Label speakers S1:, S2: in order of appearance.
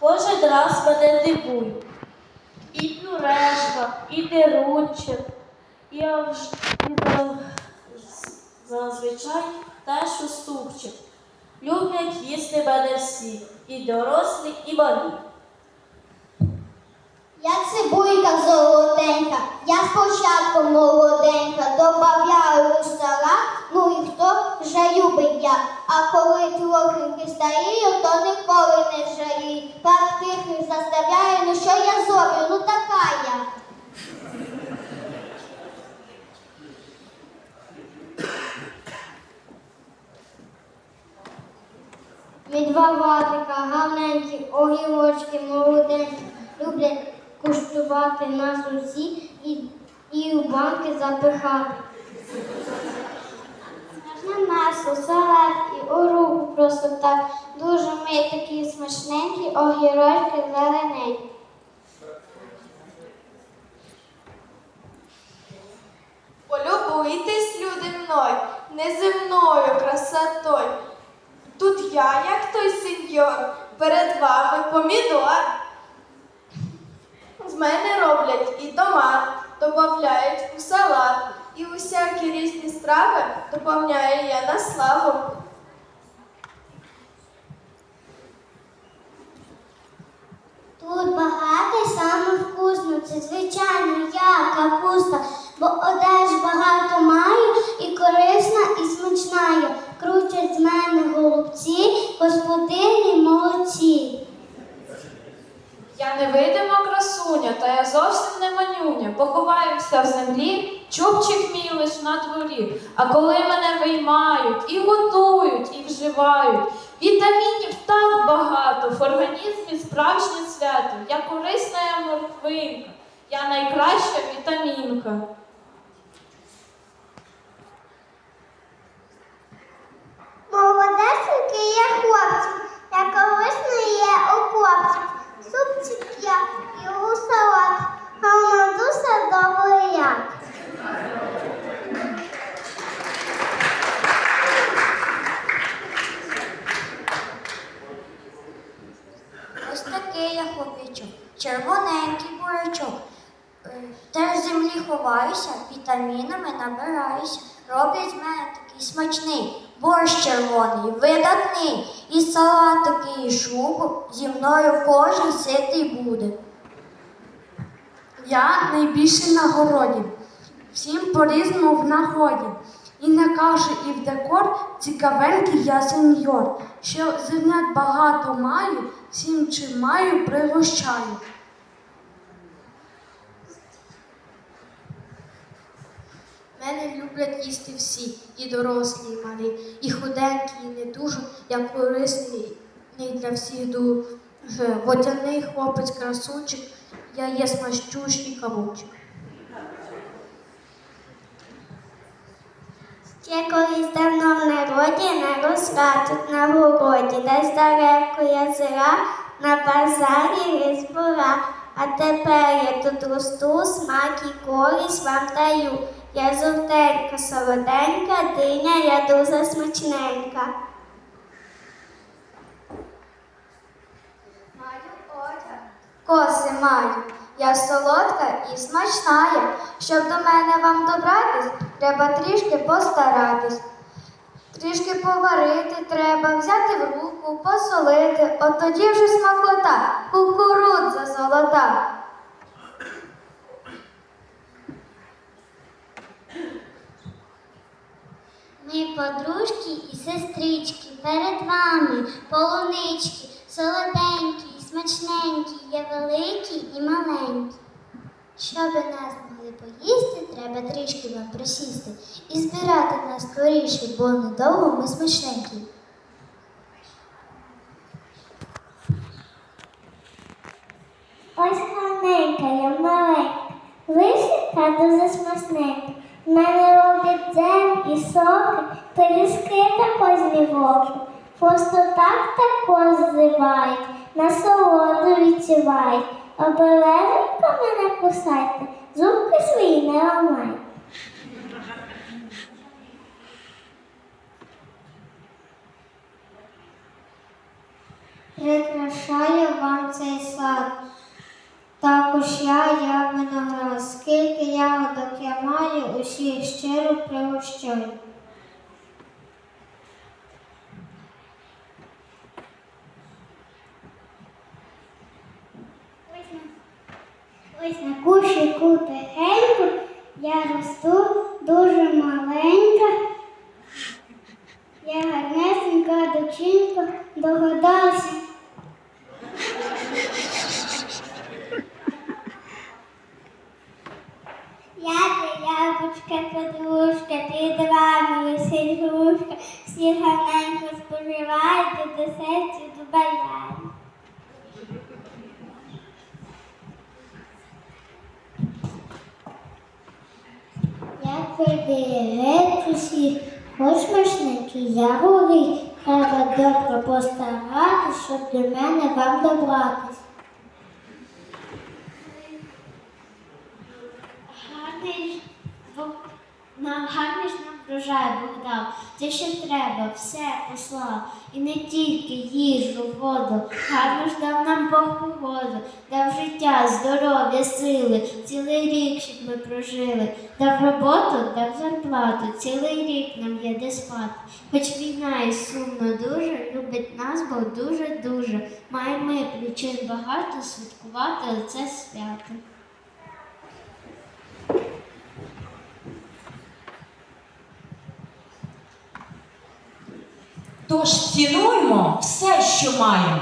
S1: Кожен раз мене дивує. І пюрешка, і дерунчик, і, зазвичай теж уступчик. Люблять їсти мене всі, і дорослі, і малі.
S2: Я цибулька золотенька, я спочатку молоденька, добавляю салат, ну любить я. А коли трохи старію, то ніколи не жалію. Пак тихий заставляє, ну що я зроблю, ну така я. Від ватика, гарненькі, огірочки, молоденькі, люблять куштувати нас усі і, і у банки запихати. Смачне масло, салат і у руку просто так. Дуже ми такі смачненькі, огірочки зелененькі.
S3: Полюбуйтесь, люди мною, неземною красотою. Тут я, як той сеньор, перед вами помідор. З мене роблять і томат, додають у салат, усякі різні страви доповняю я на славу.
S2: Тут багато і саме вкусно, це звичайно я, капуста, бо одеж багато маю і корисна, і смачна я. Крутять з мене голубці, господині молодці.
S4: Я невидима красуня, та я зовсім не манюня. Поховаюся в землі, чубчик мій лиш на дворі. А коли мене виймають і готують, і вживають, вітамінів так багато, в організмі справжнє свято. Я корисна я морквинка, я найкраща вітамінка.
S2: Молодесенький є хлопчик, я колись є окопчик. Супчик я і у салат, а у мандуса добрий як. Ось такий я хлопчик, червоненький бурячок. Е, Теж землі ховаюся, вітамінами набираюся. Роблять з мене такий смачний, борщ червоний, видатний, і салат такий, і шубу, зі мною кожен ситий буде.
S5: Я найбільший на городі, всім по-різному в нагоді. І не каже, і в декор цікавенький я сеньор, що зернят багато маю, всім чим маю, пригощаю.
S2: Мене люблять їсти всі, і дорослі, і малі, і худенькі, і не дуже, я корисний для всіх дуже. Водяний хлопець красунчик, я є смачущий кавунчик. Ще колись давно в народі не росла тут на городі, десь далеко я зира, на базарі різбора. А тепер я тут росту, смак і користь вам даю. Я жовтенька, солоденька, диня, я дуже смачненька. Маю одяг, коси маю. Я солодка і смачна я. Щоб до мене вам добратись, треба трішки постаратись. Трішки поварити треба, взяти в руку, посолити, от тоді вже смакота, кукурудза золота. Ми подружки і сестрички перед вами, полунички, солоденькі, смачненькі, є великі і маленькі. Щоб нас могли поїсти, треба трішки вам присісти і збирати нас скоріше, бо недовго ми смачненькі. Ось гарненька, я маленька, вишенька дуже смачненька. В мене роблять дзем і соки, пиріжки також воки. Просто так також зливають, насолоду відчувають. Обереженько мене кусайте, зубки свої не ламайте.
S6: прикрашаю вам цей сад. Також я, я виноград. Скільки ягодок я маю, усіх щиро пригощаю. Ось на, ось на кущику тихенько я росту дуже маленька. Я гарнесенька дочинка догадалася. Я ти яблучка, подружка, під вами висить грушка, всі гарненько споживайте, до серця добавляю. Як приберете усіх, хоч смачненький я горить, треба добре постаратись, щоб до мене вам добратись. Гарний на гарний врожай Бог дав. Те, що треба, все послав. І не тільки їжу, воду. Гарно ж дав нам Бог погоду, дав життя, здоров'я, сили, цілий рік, щоб ми прожили. Дав роботу, дав зарплату, цілий рік нам є де спати. Хоч війна і сумно дуже, любить нас Бог дуже-дуже. Маємо ми причин багато святкувати це свято.
S7: Тож цінуймо все, що маємо,